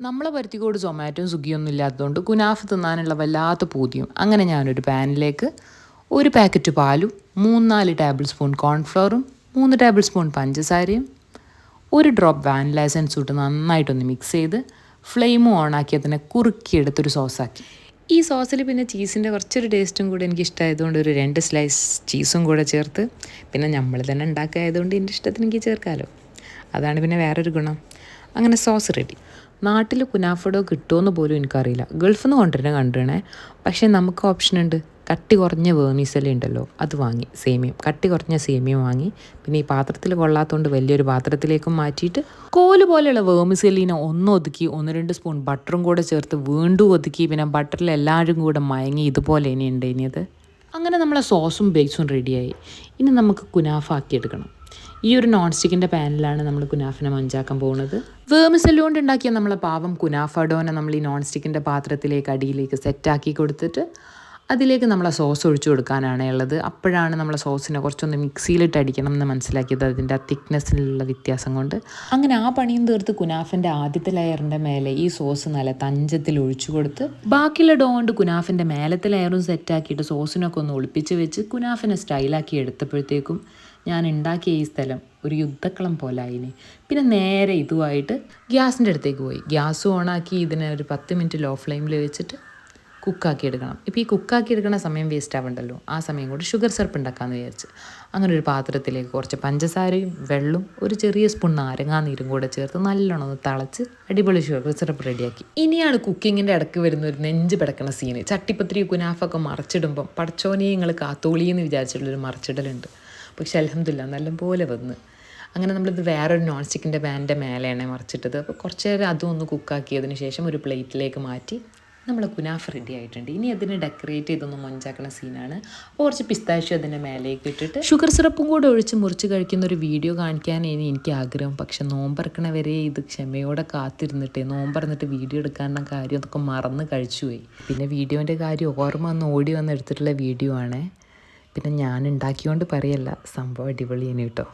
നമ്മളെ പരുത്തിക്കോട് സൊമാറ്റോയും സ്വിഗ്ഗിയൊന്നും ഇല്ലാത്തതുകൊണ്ട് കുനാഫ് തിന്നാനുള്ള വല്ലാത്ത പൂതിയും. അങ്ങനെ ഞാനൊരു പാനിലേക്ക് ഒരു പാക്കറ്റ് പാലും മൂന്നാൽ ടേബിൾ സ്പൂൺ കോൺഫ്ലോറും മൂന്ന് ടേബിൾ സ്പൂൺ പഞ്ചസാരയും ഒരു ഡ്രോപ്പ് വാനില എസൻസ് ഇട്ട് നന്നായിട്ടൊന്ന് മിക്സ് ചെയ്ത് ഫ്ലെയിമും ഓണാക്കി അതിനെ കുറുക്കിയെടുത്തൊരു സോസാക്കി. ഈ സോസിൽ പിന്നെ ചീസിന്റെ കുറച്ചൊരു ടേസ്റ്റും കൂടി എനിക്ക് ഇഷ്ടമായതുകൊണ്ട് ഒരു രണ്ട് സ്ലൈസ് ചീസും കൂടെ ചേർത്ത് പിന്നെ നമ്മൾ തന്നെ ഉണ്ടാക്കിയതുകൊണ്ട് എന്റെ ഇഷ്ടത്തിന് എനിക്ക് ചേർക്കാമല്ലോ അതാണ് പിന്നെ വേറൊരു ഗുണം. അങ്ങനെ സോസ് റെഡി നാട്ടിൽ കുനാഫഡോ കിട്ടുമെന്ന് പോലും എനിക്കറിയില്ല. ഗൾഫിൽ നിന്ന് കൊണ്ടുവരുന്ന കണ്ടിരണേ പക്ഷേ നമുക്ക് ഓപ്ഷൻ ഉണ്ട്. കട്ടി കുറഞ്ഞ വേമീസല ഉണ്ടല്ലോ അത് വാങ്ങി സേമിയം കട്ടി കുറഞ്ഞ സേമിയം വാങ്ങി. പിന്നെ ഈ പാത്രത്തിൽ കൊള്ളാത്തതുകൊണ്ട് വലിയൊരു പാത്രത്തിലേക്കും മാറ്റിയിട്ട് കോൽ പോലെയുള്ള വേമിസലീനെ ഒന്ന് ഒതുക്കി ഒന്ന് രണ്ട് സ്പൂൺ ബട്ടറും കൂടെ ചേർത്ത് വീണ്ടും ഒതുക്കി പിന്നെ ബട്ടറിൽ എല്ലാവരും കൂടെ മയങ്ങി ഇതുപോലെ ഇനി ഉണ്ട് ഇനിയത് അങ്ങനെ നമ്മളെ സോസും ബേസും റെഡിയായി ഇനി നമുക്ക് കുനാഫാക്കി എടുക്കണം. ഈ ഒരു നോൺ സ്റ്റിക്കിന്റെ പാനിലാണ് നമ്മൾ കുനാഫിനെ മഞ്ചാക്കാൻ പോകുന്നത് വേമിസെല്ല് കൊണ്ട് ഉണ്ടാക്കിയ നമ്മളെ പാവം കുനാഫഡോനെ നമ്മൾ ഈ നോൺ സ്റ്റിക്കിന്റെ പാത്രത്തിലേക്ക് അടിയിലേക്ക് സെറ്റാക്കി കൊടുത്തിട്ട് അതിലേക്ക് നമ്മൾ ആ സോസ് ഒഴിച്ചു കൊടുക്കാനാണ് ഉള്ളത്. അപ്പോഴാണ് നമ്മൾ സോസിനെ കുറച്ചൊന്ന് മിക്സിയിലിട്ട് അടിക്കണം എന്ന് മനസ്സിലാക്കിയത് അതിന്റെ ആ തിക്നെസ്സിലുള്ള വ്യത്യാസം കൊണ്ട്. അങ്ങനെ ആ പണിയും തീർത്ത് കുനാഫിന്റെ ആദ്യത്തെ ലെയറിന്റെ മേലെ ഈ സോസ് നല്ല തഞ്ചത്തിൽ ഒഴിച്ചു കൊടുത്ത് ബാക്കിയുള്ള ഡോ കൊണ്ട് കുനാഫിന്റെ മേലത്തെ ലെയറും സെറ്റാക്കിയിട്ട് സോസിനൊക്കെ ഒന്ന് ഒളിപ്പിച്ച് വെച്ച് കുനാഫിനെ സ്റ്റൈലാക്കി എടുത്തപ്പോഴത്തേക്കും ഞാൻ ഉണ്ടാക്കിയ ഈ സ്ഥലം ഒരു യുദ്ധക്കളം പോലെ ആയിന്. പിന്നെ നേരെ ഇതുമായിട്ട് ഗ്യാസിന്റെ അടുത്തേക്ക് പോയി. ഗ്യാസ് ഓണാക്കി ഇതിനെ ഒരു പത്ത് മിനിറ്റ് ലോ ഫ്ലെയിമിൽ വെച്ചിട്ട് കുക്കാക്കി എടുക്കണം. ഇപ്പോൾ ഈ കുക്കാക്കി എടുക്കുന്ന സമയം വേസ്റ്റ് ആവണ്ടല്ലോ. ആ സമയം കൂടി ഷുഗർ സിറപ്പ് ഉണ്ടാക്കാമെന്ന് വിചാരിച്ച്. അങ്ങനെ ഒരു പാത്രത്തിലേക്ക് കുറച്ച് പഞ്ചസാരയും വെള്ളവും ഒരു ചെറിയ സ്പൂൺ നാരങ്ങാനീരും കൂടെ ചേർത്ത് നല്ലോണം ഒന്ന് തിളച്ച് അടിപൊളി ഷുഗർ സിറപ്പ് റെഡിയാക്കി ഇനിയാണ് കുക്കിങ്ങിന്റെ ഇടയ്ക്ക് വരുന്ന ഒരു നെഞ്ച് പിടക്കണ സീന് ചട്ടിപ്പത്തിരി കുനാഫൊക്കെ മറച്ചിടുമ്പം പടച്ചോനെ നിങ്ങൾ കാത്തോളിയെന്ന് വിചാരിച്ചിട്ടുള്ളൊരു മറച്ചിടലുണ്ട്. പക്ഷെ അലഹമില്ല നല്ലപോലെ വന്ന്. അങ്ങനെ നമ്മളിത് വേറൊരു നോൺ സ്റ്റിക്കിന്റെ പാന്റെ മേലെയാണ് മറിച്ചിട്ടത്. അപ്പോൾ കുറച്ച് നേരം അതും ഒന്ന് കുക്കാക്കിയതിന് ശേഷം ഒരു പ്ലേറ്റിലേക്ക് മാറ്റി നമ്മൾ കുനാഫ് റെഡി ആയിട്ടുണ്ട്. ഇനി അതിനെ ഡെക്കറേറ്റ് ചെയ്തൊന്ന് മൊഞ്ചാക്കണ സീനാണ് അപ്പോൾ കുറച്ച് പിസ്താശ്യം അതിന്റെ മേലേക്ക് ഇട്ടിട്ട് ഷുഗർ സിറപ്പും കൂടെ ഒഴിച്ച് മുറിച്ച് കഴിക്കുന്ന ഒരു വീഡിയോ കാണിക്കാൻ ഇനി എനിക്ക് ആഗ്രഹം. പക്ഷെ നോമ്പറക്കണ വരെ ഇത് ക്ഷമയോടെ കാത്തിരുന്നിട്ട് നോമ്പറന്നിട്ട് വീഡിയോ എടുക്കാനുള്ള കാര്യം അതൊക്കെ മറന്ന് കഴിച്ചുപോയി പിന്നെ വീഡിയോന്റെ കാര്യം ഓർമ്മ വന്ന് ഓടി വന്ന് എടുത്തിട്ടുള്ള വീഡിയോ ആണേ. പിന്നെ ഞാൻ ഉണ്ടാക്കിയോണ്ട് പറയല്ല സംഭവം അടിപൊളിയാണ് കേട്ടോ.